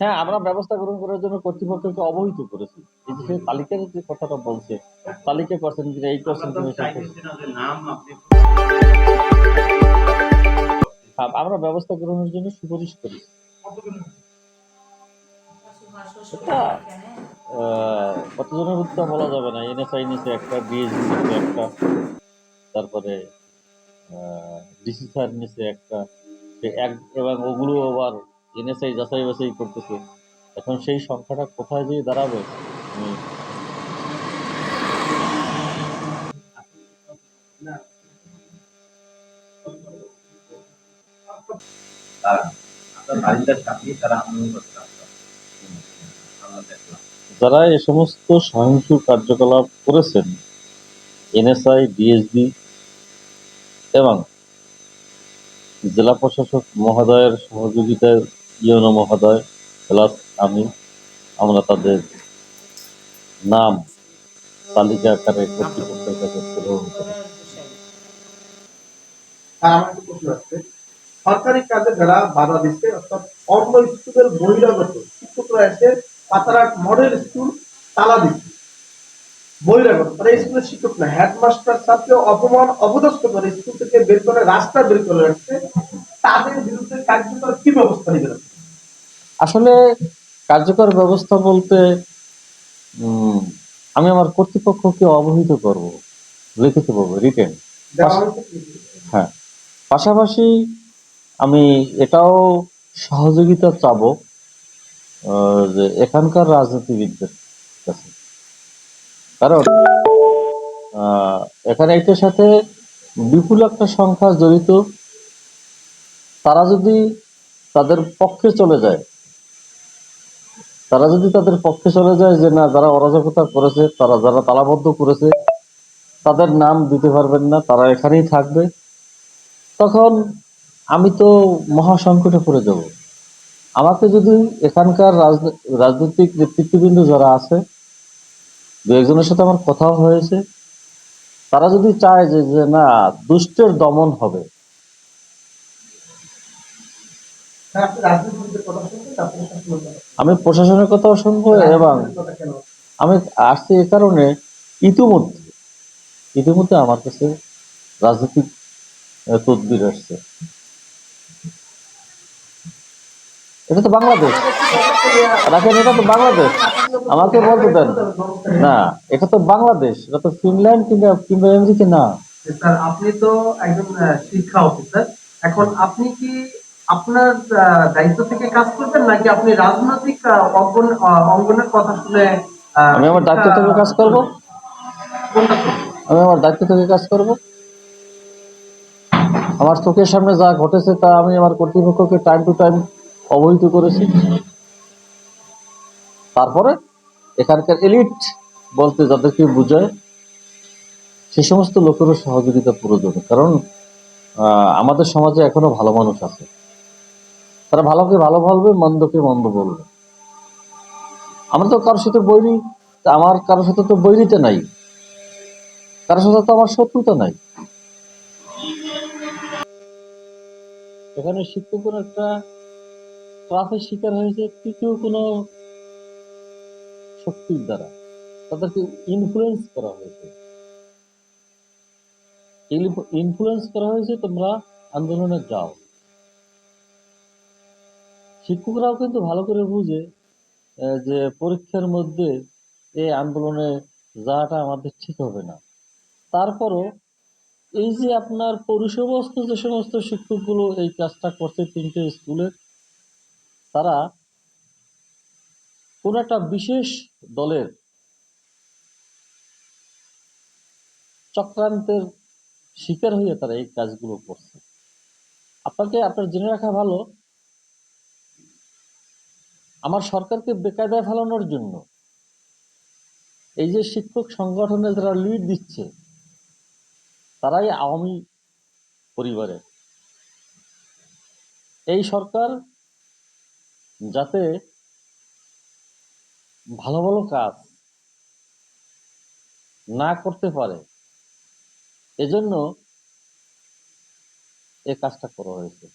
হ্যাঁ আমরা ব্যবস্থা গ্রহণ করার জন্য কর্তৃপক্ষকে অবহিত করেছি। যে তালিকার যে কথাটা বলছে, তালিকা করছেন কিনা এই করছেন আমরা ব্যবস্থা গ্রহণের জন্য সুপারিশ করি। কতজনের উত্তর বলা যাবে না? এনএসআই নিচে একটা বিএসবি নিচে একটা, তারপরে ডিসি স্যার নিচে একটা। এবং ওগুলো আবার এনএসআই যাচাই বাছাই করতেছে। এখন সেই সংখ্যাটা কোথায় যেয়ে দাঁড়াবে যারা এ সমস্ত সহিংস কার্যকলাপ করেছেন এনএসআই ডিএসবি এবং জেলা প্রশাসক মহোদয়ের সহযোগিতায় ইউনো মহোদয় প্লাস আমি, আমরা তাদের নাম, তালিকা আকারে কর্তৃপক্ষের কাছে প্রেরণ করি। সরকারি কাজে যারা বাধা দিচ্ছে, অর্থাৎ অন্য স্কুলের বহিরাগত শিক্ষকরা এসে পাতারাট মডেল স্কুল তালা দিচ্ছে। বহিরাগত তারা স্কুলের শিক্ষক না, হেডমাস্টার ছাত্র অপমান অপদস্থ করে স্কুল থেকে বের করে, রাস্তা বের করে রাখছে। তাদের বিরুদ্ধে কার্যকর কি ব্যবস্থা আপনি? আসলে কার্যকর ব্যবস্থা বলতে উম, আমি আমার কর্তৃপক্ষকে অবহিত করব রিটেন দেওয়া হয়েছে? কি? হ্যাঁ। পাশাপাশি আমি এটাও সহযোগিতা চাবো যে এখানকার রাজনীতিবিদদের কাছে। কারণ আহ, এখানে এটার সাথে বিপুল একটা সংখ্যা জড়িত। তারা যদি তাদের পক্ষে চলে যায় তারা যদি তাদের পক্ষে চলে যায় যে না, যারা অরাজকতা করেছে, তারা যারা তালাবদ্ধ করেছে, তাদের নাম দিতে পারবেন না, তারা এখানেই থাকবে। তখন আমি তো মহা সংকটে পড়ে যাব। আমাকে যদি এখানকার রাজনী- রাজনৈতিক নেতৃত্ববৃন্দ যারা আছে, দু একজনের সাথে আমার কথাও হয়েছে, তারা যদি চায় যে না, দুষ্টের দমন হবে হ্যাঁ, আপনি রাজনীতিবিদদের কথা শুনছেন আপনি শাসনের কথা আমি প্রশাসনের কথাও শুনব এবং কথা আমি আসছি এ কারণে ইতিমধ্যে ইতিমধ্যে আমার কাছে রাজনৈতিক তদবির আসছে। এটা তো বাংলাদেশ। রাখেন এটা তো বাংলাদেশ। আমাকে বলতে দেন। না এটা তো বাংলাদেশ। এটা তো ফিনল্যান্ড কিংবা কিংবা আমেরিকা না। স্যার আপনি তো একজন শিক্ষা অফিসার। এখন আপনি কি আপনার দায়িত্ব থেকে কাজ করবেন নাকি আপনি রাজনৈতিক অঙ্গনের কথা শুনে আমি আমার দায়িত্ব থেকে কাজ করব? আমি আমার দায়িত্ব থেকে কাজ করব? আমার চোখের সামনে যা ঘটেছে তা আমি আমার কর্তৃপক্ষকে টাইম টু টাইম অবহিত করেছি। তারপরে এখানকার এলিট বলতে যাদেরকে বোঝায় সে সমস্ত লোকেরও সহযোগিতা প্রয়োজন কারণ আহ, আমাদের সমাজে এখনও ভালো মানুষ আছে। তারা ভালোকে ভালো বলবে মন্দকে মন্দ বলবে। আমরা তো কারোর সাথে বৈরী আমার কারোর সাথে তো বৈরিতে নাই। কারোর সাথে তো আমার শত্রুতা নাই। এখানে শিক্ষকের একটা ট্রাফের শিকার হয়েছে তৃতীয় কোনো শক্তির দ্বারা। তাদেরকে ইনফ্লুয়েন্স করা হয়েছে। ইনফ্লুয়েন্স করা হয়েছে তোমরা আন্দোলনে যাও। শিক্ষকরাও কিন্তু ভালো করে বুঝে যে পরীক্ষার মধ্যে এই আন্দোলনে যাওয়াটা আমাদের ঠিক হবে না। তারপরও এই যে আপনার পরিষেবস্থ যে সমস্ত শিক্ষকগুলো এই কাজটা করছে তিনটে স্কুলে, তারা কোন একটা বিশেষ দলের চক্রান্তের শিকার হয়ে তারা এই কাজগুলো করছে। আপনাকে, আপনার জেনে রাখা ভালো আমার সরকারকে বেকায়দায় ফেলানোর জন্য। এই যে শিক্ষক সংগঠনে যারা লিড দিচ্ছে, তারাই আওয়ামী পরিবারের। এই সরকার যাতে ভালো ভালো কাজ না করতে পারে, এজন্য এ কাজটা করা হয়েছে।